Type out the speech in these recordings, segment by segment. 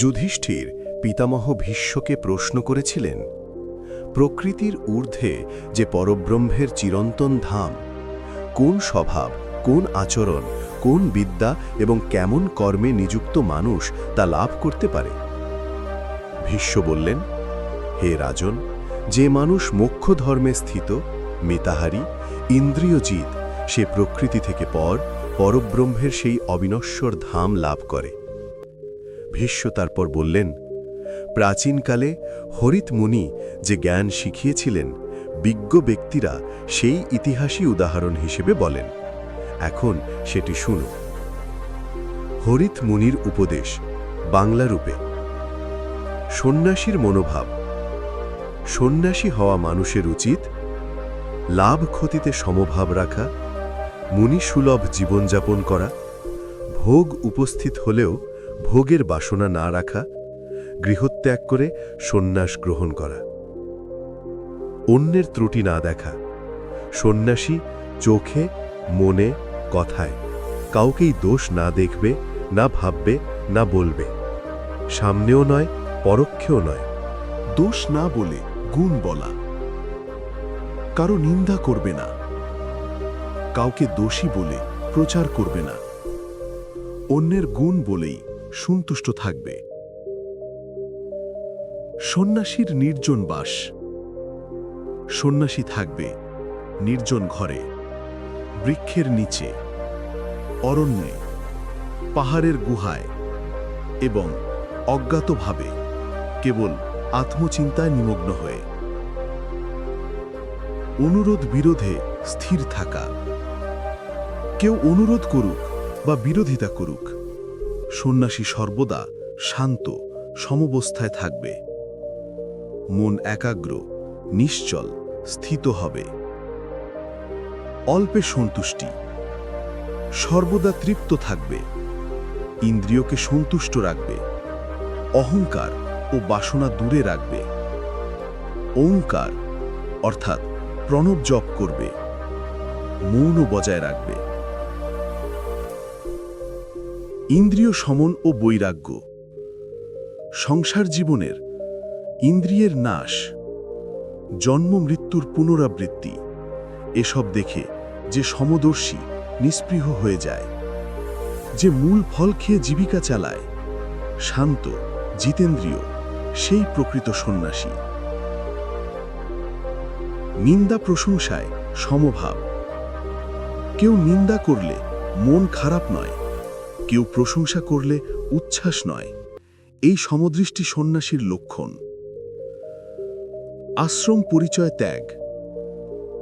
যুধিষ্ঠির পিতামহ ভীষ্মকে প্রশ্ন করেছিলেন, প্রকৃতির ঊর্ধ্বে যে পরব্রহ্মের চিরন্তন ধাম, কোন স্বভাব, কোন আচরণ, কোন বিদ্যা এবং কেমন কর্মে নিযুক্ত মানুষ তা লাভ করতে পারে? ভীষ্ম বললেন, হে রাজন, যে মানুষ মোক্ষ ধর্মে স্থিত, মিতাহারী, ইন্দ্রিয়জিৎ, সে প্রকৃতি থেকে পর পরব্রহ্মের সেই অবিনশ্বর ধাম লাভ করে। ভীষ্ম তারপর বললেন, প্রাচীনকালে হরিত মুনি যে জ্ঞান শিখিয়েছিলেন, বিজ্ঞ ব্যক্তিরা সেই ইতিহাসই উদাহরণ হিসেবে বলেন। এখন সেটি শুনো হরিত মুনির উপদেশ, বাংলা রূপে। সন্ন্যাসীর মনোভাব। সন্ন্যাসী হওয়া মানুষের উচিত লাভ ক্ষতিতে সমভাব রাখা, মুনিসুলভ জীবনযাপন করা, ভোগ উপস্থিত হলেও ভোগের বাসনা না রাখা, গৃহত্যাগ করে সন্ন্যাস গ্রহণ করা। অন্যের ত্রুটি না দেখা, সন্ন্যাসী চোখে, মনে, কথায় কাউকেই দোষ না দেখবে, না ভাববে, না বলবে। সামনেও নয়, পরোক্ষেও নয়। দোষ না বলে গুণ বলা। কারও নিন্দা করবে না। কাউকে দোষী বলে প্রচার করবে না। অন্যের গুণ বলেই সন্তুষ্ট থাকবে। সন্ন্যাসীর নির্জন বাস। সন্ন্যাসী থাকবে নির্জন ঘরে, বৃক্ষের নিচে, অরণ্যে, পাহাড়ের গুহায় এবং অজ্ঞাতভাবে কেবল আত্মচিন্তায় নিমগ্ন হয়ে। অনুরোধ বিরোধে স্থির থাকা। কেউ অনুরোধ করুক বা বিরোধিতা করুক সন্ন্যাসী সর্বদা শান্ত, সমবস্থায় থাকবে। মন একাগ্র, নিশ্চল, স্থিত হবে। অল্পে সন্তুষ্টি। সর্বদা তৃপ্ত থাকবে। ইন্দ্রিয়কে সন্তুষ্ট রাখবে। অহংকার ও বাসনা দূরে রাখবে। ওঙ্কার, অর্থাৎ প্রণব জপ করবে। মৌন বজায় রাখবে। ইন্দ্রিয় সমন ও বৈরাগ্য। সংসার জীবনের ইন্দ্রিয়ের নাশ, জন্ম মৃত্যুর পুনরাবৃত্তি, এসব দেখে যে সমদর্শী নিস্পৃহ হয়ে যায়, যে মূল ফল খেয়ে জীবিকা চালায়, শান্ত, জিতেন্দ্রীয়, সেই প্রকৃত সন্ন্যাসী। নিন্দা প্রশংসায় সমভাব। কেউ নিন্দা করলে মন খারাপ নয়। কেউ প্রশংসা করলে উচ্ছ্বাস নয়। এই সমদৃষ্টি সন্ন্যাসীর লক্ষণ। আশ্রম পরিচয় ত্যাগ।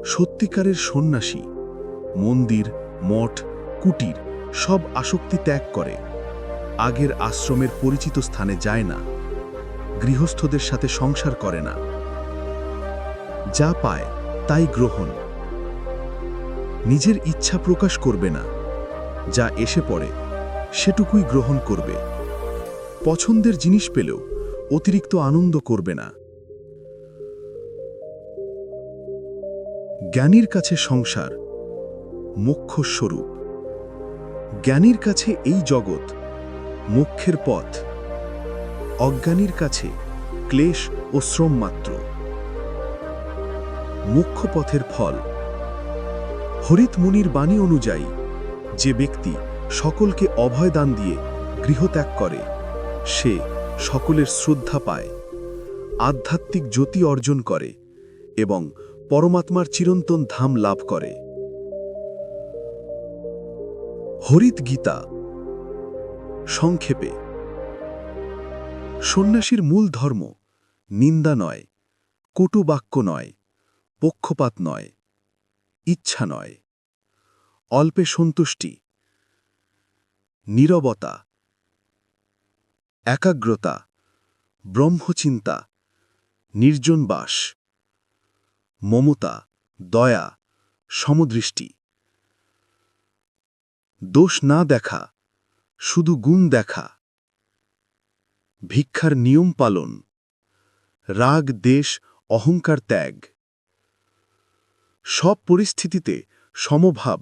সত্যিকারের সন্ন্যাসী। মন্দির, মঠ, কুটির সব আসক্তি ত্যাগ করে। আগের আশ্রমের পরিচিত স্থানে যায় না। গৃহস্থদের সাথে সংসার করে না। যা পায়, তাই গ্রহণ। নিজের ইচ্ছা প্রকাশ করবে না। যা এসে পড়ে সেটুকুই গ্রহণ করবে। পছন্দের জিনিস পেলেও অতিরিক্ত আনন্দ করবে না। জ্ঞানীর কাছে সংসার মোক্ষ স্বরূপ। জ্ঞানীর কাছে এই জগৎ মোক্ষের পথ। অজ্ঞানীর কাছে ক্লেশ ও শ্রম মাত্র। মুখ্য পথের ফল। হরিত মুনির বাণী অনুযায়ী যে ব্যক্তি সকলকে অভয় দান দিয়ে গৃহত্যাগ করে। সে সকলের শ্রদ্ধা পায়, আধ্যাত্মিক জ্যোতি অর্জন করে এবং পরমাত্মার চিরন্তন ধাম লাভ করে। হরিত গীতা সংক্ষেপে। সন্ন্যাসীর মূল ধর্ম নিন্দা নয় কটু বাক্য নয়, পক্ষপাত নয়, ইচ্ছা নয়। অল্পে সন্তুষ্টি নীরবতা, একাগ্রতা, ব্রহ্মচিন্তা, নির্জন বাস, মমতা, দয়া, সমদৃষ্টি। দোষ না দেখা, শুধু গুণ দেখা। ভিক্ষার নিয়ম পালন, রাগ, দেশ, অহংকার, ত্যাগ। সব পরিস্থিতিতে সমভাব